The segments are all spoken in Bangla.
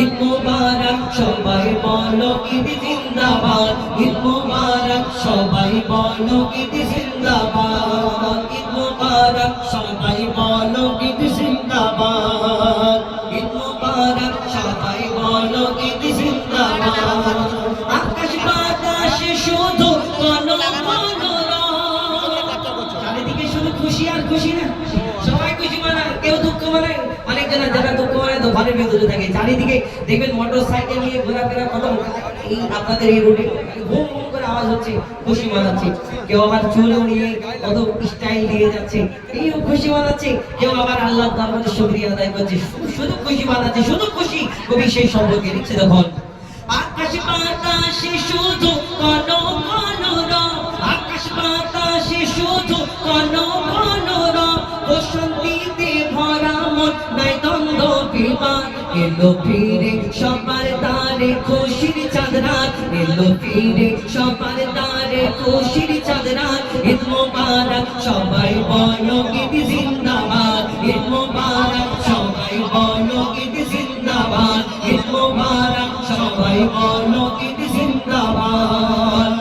ঈদ মুবারক, সবাই বলো ঈদ জিন্দাবাদ। ঈদ মুবারক, সবাই বলো ঈদ জিন্দাবাদ। ঈদ মুবারক, সবাই বলো ঈদ জিন্দাবাদ। ঈদ মুবারক, সবাই বলো ঈদ জিন্দাবাদ। আকাশ বাতাস শুধু কোনো চারিদিকে শুধু খুশি আর খুশি না। সবাই খুশি মানায় কেউ দুঃখ মানায় অনেকজন তো ঘরের ভিতরে থাকে। চারিদিকে দেখবেন মোটর সাইকেল নিয়ে ঘোরাফেরা কত এই আপনাদের এই রোডে ঘুম ঘুম করে আওয়াজ হচ্ছে, খুশি মানাচ্ছে কেউ আবার চুল উড়িয়ে কত স্টাইল দিয়ে যাচ্ছে। এই খুশি মানাচ্ছে কেউ আবার আল্লাহ দরবারে শুকরিয়া আদায় করছে। শুধু- খুশি মানাচ্ছে শুধু খুশি কবি সেই সম্পর্কে লিখছে দেখুন। আকাশ বাতাসে শুধু কোনো মনোরম আকাশ বাতাসে শুধু কোনো মনোরম বসন্তীতে ভরা মন নাই দ্বন্দ্ব বিমান এলো ফিরে সবার তারে খুশির চাঁদরাত, এলো ফিরে সবার তারে খুশির চাঁদরাত, ঈদ মোবারক, সবাই বলো ঈদ জিন্দাবাদ, ঈদ মোবারক, সবাই বলো ঈদ জিন্দাবাদ, ঈদ মোবারক, সবাই বলো ঈদ জিন্দাবাদ।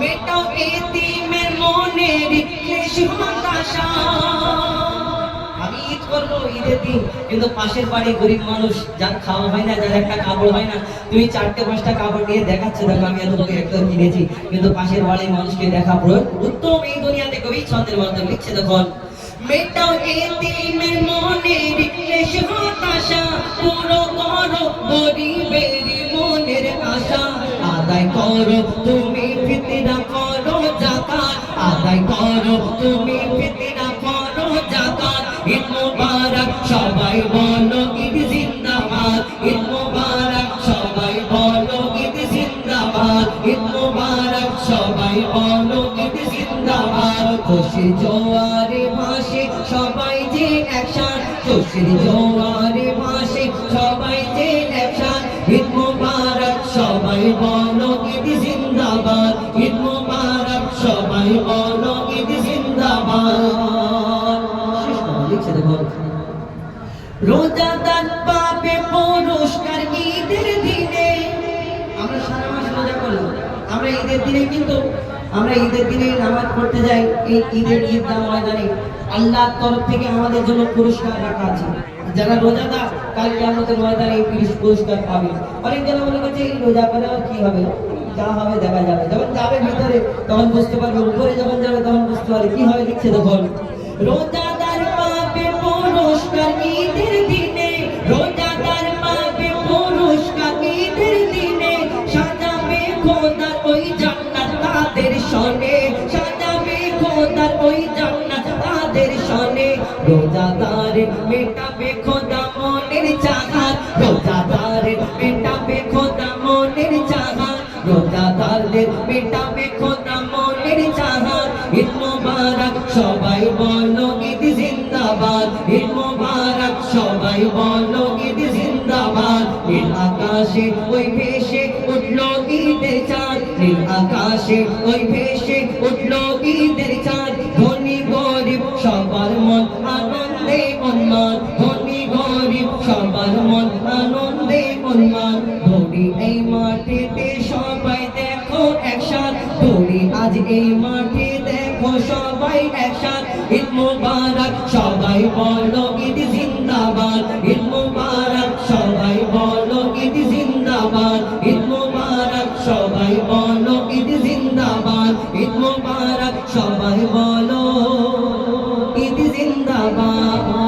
মেটাও এতিমের মনের ক্লেশ হতাশা করব ঈদের দিন। কিন্তু পাশের বাড়ি গরিব মানুষ, যার খাওয়া হয় না, যার একটা কাপড় হয় না, তুমি চারটে, পাঁচটা কাপড় নিয়ে দেখাচ্ছে, দেখো আমি এত একদম কিনেছি। কিন্তু পাশের বাড়ির মানুষকে দেখা প্রয়োগ। উত্তম এই দুনিয়াতে কবি ছন্দের মাধ্যমে লিখছে দেখুন মেটাও এতিমের মনের ক্লেশ হতাশা, পুরো করো গরিবের মনের আশা। আদায় করো তুমি ফিতরা করো জাকাত আদায় করো তুমি খুশি জোয়ারে ভাসে, সবাই যে একসাথ খুশির জোয়ারে ভাসে, সবাই যে একসাথ ঈদ মুবারক, সবাই বলো ঈদ জিন্দাবাদ। ঈদ মুবারক, সবাই বলো ঈদ জিন্দাবাদ। রোজাদার পাবে পুরস্কার ঈদের দিনে। আমরা সারা মাস রোজা করলাম। আমরা ঈদের দিনে কিন্তু আমরা ঈদের দিনে নামাজ পড়তে যাই, এই ঈদের ঈদগাহ ময়দানে। আল্লাহর তরফ থেকে আমাদের জন্য পুরস্কার রাখা আছে। যারা রোজাদার কালকে আমাদের ময়দানে এই পুরস্কার পাবে। অনেক জন মনে করছে এই রোজা করে কি হবে? যা হবে দেখা যাবে। যখন যাবে ভিতরে, তখন বুঝতে পারবে, উপরে যখন যাবে, তখন বুঝতে পারবে কি হবে, লিখছে তখন। রোজাদার পাবে পুরস্কার ঈদের দিনে, রোজাদার পাবে পুরস্কার ঈদের দিনে। সাজাবে খোদার ওই তাদের সনে সাজাবে খোদার ওই জান্নাত তাদের সনে রোজাদার মেটাবে খোদা মনের চাহাত, রোজাদার মেটাবে খোদা মনের চাহাত, রোজাদারদের মেটাবে খোদা মনের চাহাত। ঈদ মুবারক সবাই বলো ঈদ জিন্দাবাদ, ঈদ মুবারক সবাই বলো নীল আকাশে ওই ভেসে উঠল ঈদের চাঁদ। নীল আকাশে ওই ভেসে উঠল ঈদের চাঁদ। ধনী গরিব, সবার মন আনন্দে উন্মান ধনী গরিব, সবার মন আনন্দে উন্মান ধরি এই মাটিতে সবাই দেখো একসাথ। ধরি আজ এই মাঠে দেখো সবাই একসাথ। ঈদ মুবারক, সবাই বলো ঈদ জিন্দাবাদ। ঈদ বলো ঈদ জিন্দাবাদ, ঈদ মোবারক সবাই বলো ঈদ জিন্দাবাদ, ঈদ মোবারক সবাই বলো ঈদ জিন্দাবাদ।